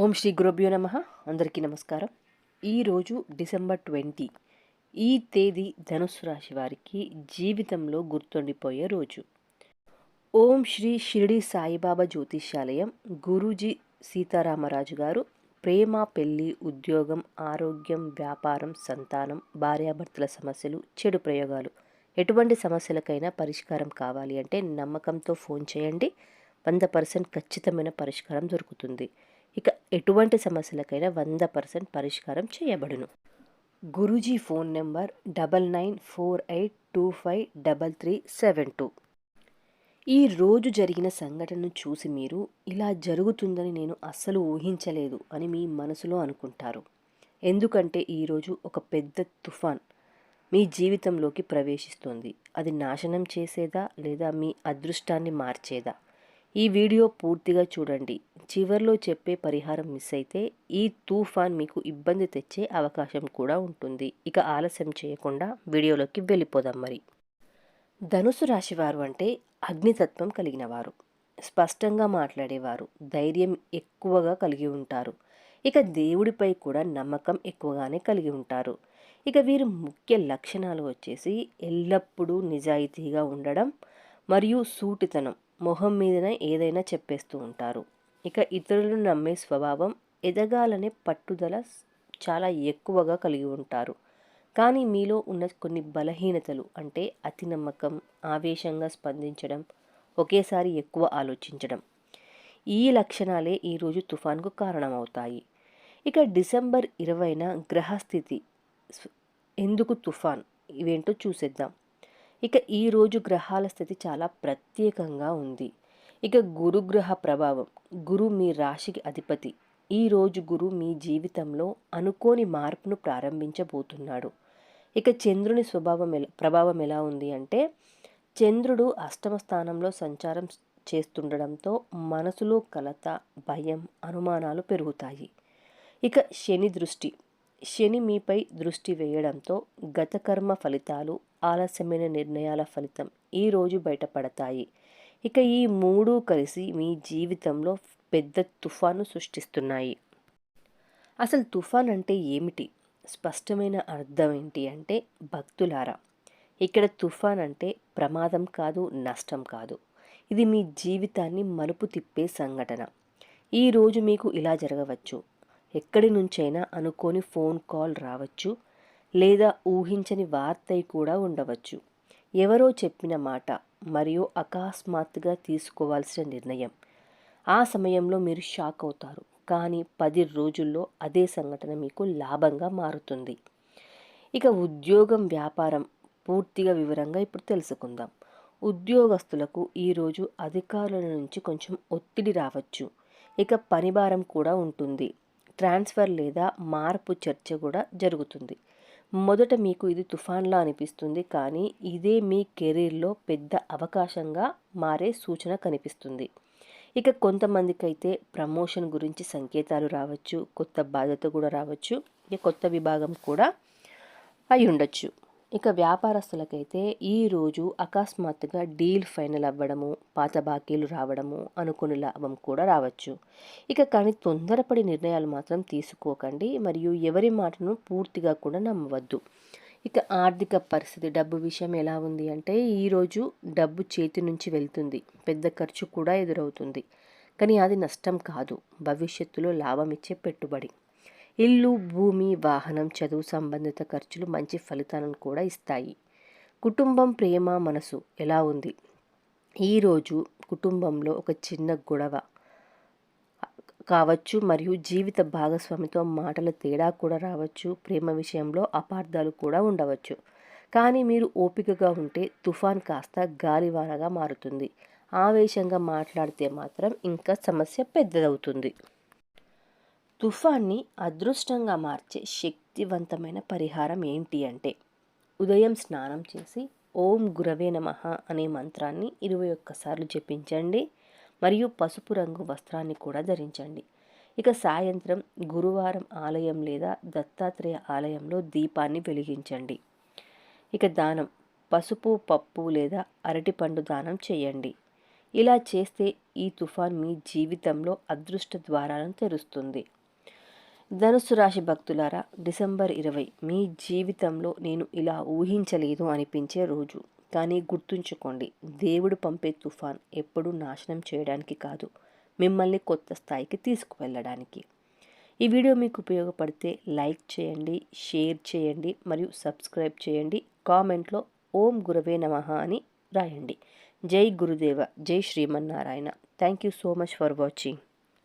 ఓం శ్రీ గురుభ్యో నమ. అందరికీ నమస్కారం. ఈరోజు డిసెంబర్ ట్వంటీ ఈ తేదీ ధనుసు రాశి వారికి జీవితంలో గుర్తుండిపోయే రోజు. ఓం శ్రీ షిరిడి సాయిబాబా జ్యోతిష్యాలయం గురూజీ సీతారామరాజు గారు ప్రేమ పెళ్ళి ఉద్యోగం ఆరోగ్యం వ్యాపారం సంతానం భార్యాభర్తల సమస్యలు చెడు ప్రయోగాలు. ఎటువంటి సమస్యలకైనా పరిష్కారం కావాలి అంటే నమ్మకంతో ఫోన్ చేయండి. వంద పర్సెంట్ ఖచ్చితమైన పరిష్కారం దొరుకుతుంది. ఇక ఎటువంటి సమస్యలకైనా వంద పర్సెంట్ పరిష్కారం చేయబడును. Guruji phone number double nine four eight two five double three seven two. ఈ రోజు జరిగిన సంఘటనను చూసి మీరు ఇలా జరుగుతుందని నేను అస్సలు ఊహించలేదు అని మీ మనసులో అనుకుంటారు. ఎందుకంటే ఈరోజు ఒక పెద్ద తుఫాన్ మీ జీవితంలోకి ప్రవేశిస్తుంది. అది నాశనం చేసేదా లేదా మీ అదృష్టాన్ని మార్చేదా? ఈ వీడియో పూర్తిగా చూడండి. చివరిలో చెప్పే పరిహారం మిస్ అయితే ఈ తుఫాన్ మీకు ఇబ్బంది తెచ్చే అవకాశం కూడా ఉంటుంది. ఇక ఆలస్యం చేయకుండా వీడియోలోకి వెళ్ళిపోదాం మరి. ధనుసు రాశివారు అంటే అగ్నితత్వం కలిగిన వారు స్పష్టంగా మాట్లాడేవారు. ధైర్యం ఎక్కువగా కలిగి ఉంటారు. ఇక దేవుడిపై కూడా నమ్మకం ఎక్కువగానే కలిగి ఉంటారు. ఇక వీరు ముఖ్య లక్షణాలు వచ్చేసి ఎల్లప్పుడూ నిజాయితీగా ఉండడం మరియు సూటితనం మొహం మీదనే ఏదైనా చెప్పేస్తూ ఉంటారు. ఇక ఇతరులను నమ్మే స్వభావం ఎదగాలనే పట్టుదల చాలా ఎక్కువగా కలిగి ఉంటారు. కానీ మీలో ఉన్న కొన్ని బలహీనతలు అంటే అతి నమ్మకం ఆవేశంగా స్పందించడం ఒకేసారి ఎక్కువ ఆలోచించడం ఈ లక్షణాలే ఈరోజు తుఫాన్కు కారణమవుతాయి. ఇక డిసెంబర్ ఇరవైన గ్రహస్థితి ఎందుకు తుఫాన్? ఇవేంటో చూసేద్దాం. ఇక ఈరోజు గ్రహాల స్థితి చాలా ప్రత్యేకంగా ఉంది. ఇక గురుగ్రహ ప్రభావం గురు మీ రాశికి అధిపతి. ఈరోజు గురు మీ జీవితంలో అనుకోని మార్పును ప్రారంభించబోతున్నాడు. ఇక చంద్రుని స్వభావం ఎలా ప్రభావం ఎలా ఉంది అంటే చంద్రుడు అష్టమ స్థానంలో సంచారం చేస్తుండడంతో మనసులో కలత భయం అనుమానాలు పెరుగుతాయి. ఇక శని దృష్టి శని మీపై దృష్టి వేయడంతో గత కర్మ ఫలితాలు ఆలస్యమైన నిర్ణయాల ఫలితం ఈరోజు బయటపడతాయి. ఇక ఈ మూడు కలిసి మీ జీవితంలో పెద్ద తుఫాను సృష్టిస్తున్నాయి. అసలు తుఫాన్ అంటే ఏమిటి? స్పష్టమైన అర్థం ఏంటి అంటే భక్తులారా ఇక్కడ తుఫాన్ అంటే ప్రమాదం కాదు నష్టం కాదు. ఇది మీ జీవితాన్ని మలుపు తిప్పే సంఘటన. ఈరోజు మీకు ఇలా జరగవచ్చు. ఎక్కడి నుంచైనా అనుకోని ఫోన్ కాల్ రావచ్చు. లేదా ఊహించని వార్త కూడా ఉండవచ్చు. ఎవరో చెప్పిన మాట మరియు అకస్మాత్తుగా తీసుకోవాల్సిన నిర్ణయం. ఆ సమయంలో మీరు షాక్ అవుతారు. కానీ పది రోజుల్లో అదే సంఘటన మీకు లాభంగా మారుతుంది. ఇక ఉద్యోగం వ్యాపారం పూర్తిగా వివరంగా ఇప్పుడు తెలుసుకుందాం. ఉద్యోగస్తులకు ఈరోజు అధికారుల నుంచి కొంచెం ఒత్తిడి రావచ్చు. ఇక పనిభారం కూడా ఉంటుంది. ట్రాన్స్ఫర్ లేదా మార్పు చర్చ కూడా జరుగుతుంది. మొదట మీకు ఇది తుఫాన్లా అనిపిస్తుంది కానీ ఇదే మీ కెరీర్లో పెద్ద అవకాశంగా మారే సూచన కనిపిస్తుంది. ఇక కొంతమందికైతే ప్రమోషన్ గురించి సంకేతాలు రావచ్చు కొత్త బాధ్యత కూడా రావచ్చు ఇక కొత్త విభాగం కూడా అయి ఉండొచ్చు ఇక వ్యాపారస్తులకైతే ఈరోజు అకస్మాత్తుగా డీల్ ఫైనల్ అవ్వడము పాత బాకీలు రావడము అనుకుని లాభం కూడా రావచ్చు. ఇక కానీ తొందరపడి నిర్ణయాలు మాత్రం తీసుకోకండి మరియు ఎవరి మాటను పూర్తిగా కూడా నమ్మవద్దు. ఇక ఆర్థిక పరిస్థితి డబ్బు విషయం ఎలా ఉంది అంటే ఈరోజు డబ్బు చేతి నుంచి వెళ్తుంది పెద్ద ఖర్చు కూడా ఎదురవుతుంది. కానీ అది నష్టం కాదు భవిష్యత్తులో లాభం ఇచ్చే పెట్టుబడి. ఇల్లు భూమి వాహనం చదువు సంబంధిత ఖర్చులు మంచి ఫలితాలను కూడా ఇస్తాయి. కుటుంబం ప్రేమ మనసు ఎలా ఉంది? ఈరోజు కుటుంబంలో ఒక చిన్న గొడవ కావచ్చు మరియు జీవిత భాగస్వామితో మాటల తేడా కూడా రావచ్చు ప్రేమ విషయంలో అపార్థాలు కూడా ఉండవచ్చు. కానీ మీరు ఓపికగా ఉంటే తుఫాన్ కాస్త గాలివానగా మారుతుంది. ఆవేశంగా మాట్లాడితే మాత్రం ఇంకా సమస్య పెద్దదవుతుంది. తుఫాన్ని అదృష్టంగా మార్చే శక్తివంతమైన పరిహారం ఏంటి అంటే ఉదయం స్నానం చేసి ఓం గురవే నమ అనే మంత్రాన్ని ఇరవై ఒక్కసార్లు జపించండి. మరియు పసుపు రంగు వస్త్రాన్ని కూడా ధరించండి. ఇక సాయంత్రం గురువారం ఆలయం లేదా దత్తాత్రేయ ఆలయంలో దీపాన్ని వెలిగించండి. ఇక దానం పసుపు పప్పు లేదా అరటిపండు దానం చేయండి. ఇలా చేస్తే ఈ తుఫాన్ మీ జీవితంలో అదృష్ట ద్వారాలను తెరుస్తుంది. ధనుసు రాశి భక్తులారా డిసెంబర్ ఇరవై. మీ జీవితంలో నేను ఇలా ఊహించలేదు అనిపించే రోజు. కానీ గుర్తుంచుకోండి దేవుడు పంపే తుఫాన్ ఎప్పుడూ నాశనం చేయడానికి కాదు మిమ్మల్ని కొత్త స్థాయికి తీసుకువెళ్ళడానికి. ఈ వీడియో మీకు ఉపయోగపడితే లైక్ చేయండి షేర్ చేయండి మరియు సబ్స్క్రైబ్ చేయండి. కామెంట్లో ఓం గురవే నమ అని రాయండి. జై గురుదేవ జై Srimannarayana. Thank you so much for watching.